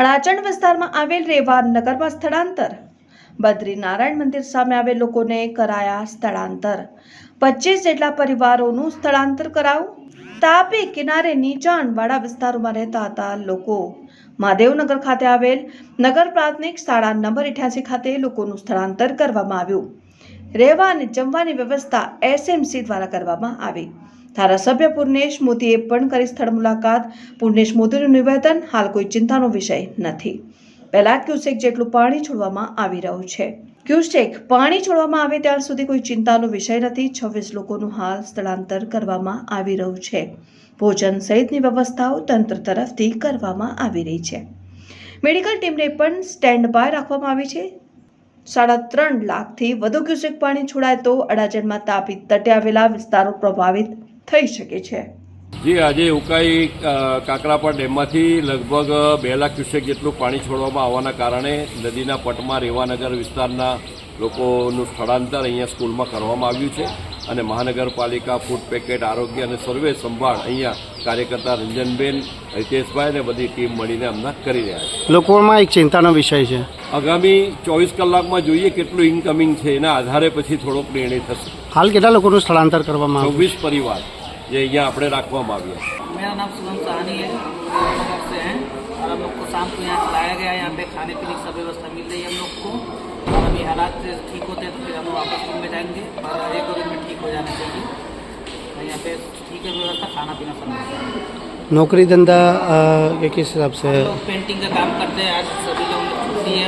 અડાચણ વિસ્તારમાં આવેલ રેવા નગરમાં સ્થળાંતર. બદ્રીનારાયણ મંદિર સામે આવેલ લોકોને કરાયા સ્થળાંતર. પચીસ જેટલા પરિવારોનું સ્થળાંતર કરાયું. તાપી કિનારે નીચાણવાળા વિસ્તારોમાં રહેતા હતા લોકો. મહાદેવનગર ખાતે આવેલ નગર પ્રાથમિક શાળા નંબર અઠ્યાસી ખાતે લોકોનું સ્થળાંતર કરવામાં આવ્યું. રહેવા અને જમવાની વ્યવસ્થા એસએમસી દ્વારા કરવામાં આવી. ધારાસભ્ય પૂર્ણેશ મોદીએ પણ કરી સ્થળ મુલાકાત. પૂર્ણેશ મોદીનું નિવેદન, હાલ કોઈ ચિંતાનો વિષય નથી. પહેલા ક્યુસેક જેટલું પાણી છોડવામાં આવી રહ્યું છે. ક્યુસેક પાણી છોડવામાં આવે ત્યાં સુધી કોઈ ચિંતાનો વિષય નથી. છવ્વીસ લોકોનું હાલ સ્થળાંતર કરવામાં આવી રહ્યું છે. ભોજન સહિતની વ્યવસ્થાઓ તંત્ર તરફથી કરવામાં આવી રહી છે. મેડિકલ ટીમને પણ સ્ટેન્ડ બાય રાખવામાં આવી છે. સાડા ત્રણ લાખથી વધુ ક્યુસેક પાણી છોડાય તો અડાજણમાં તાપી તટે આવેલા વિસ્તારો પ્રભાવિત થઈ શકે છે. જી આજે ઉકાઈ અ, કાકરાપા ડેમમાંથી લગભગ બે લાખ ક્યુસેક જેટલું પાણી છોડવામાં આવવાના કારણે નદીના પટમાં રેવાનગર વિસ્તારના લોકોનું સ્થળાંતર અહીંયા સ્કૂલમાં કરવામાં આવ્યું છે અને મહાનગરપાલિકા ફૂડ પેકેટ આરોગ્ય અને સર્વે સંભાળ અહીંયા કાર્યકર્તા રંજનબેન હિતેશભાઈ અને બધી ટીમ મળીને હમણાં કરી રહ્યા છે. લોકોમાં એક ચિંતાનો વિષય છે. આગામી ચોવીસ કલાકમાં જોઈએ કેટલું ઇન્કમિંગ છે એના આધારે પછી થોડોક નિર્ણય થશે. હાલ કેટલા લોકોનું સ્થળાંતર કરવામાં આવ્યું? છવ્વીસ પરિવાર. જે અહીંયા આપણે રાખવામાં આવ્યા છે मेरा नाम सुगम साहनी है नगर से हैं और हम लोग को शाम को यहाँ चलाया गया है यहाँ पे खाने पीने की सब व्यवस्था मिल रही है हम लोग को और अभी हालात ठीक होते हैं तो फिर हम वापस रूम में जाएंगे और एक दो दिन में ठीक हो जाना चाहिए और यहाँ पे ठीक है व्यवस्था खाना पीना सब मिलता है नौकरी धंधा अ, के किस हिसाब से हम लोग पेंटिंग का काम करते हैं आज सभी लोग छुट्टी है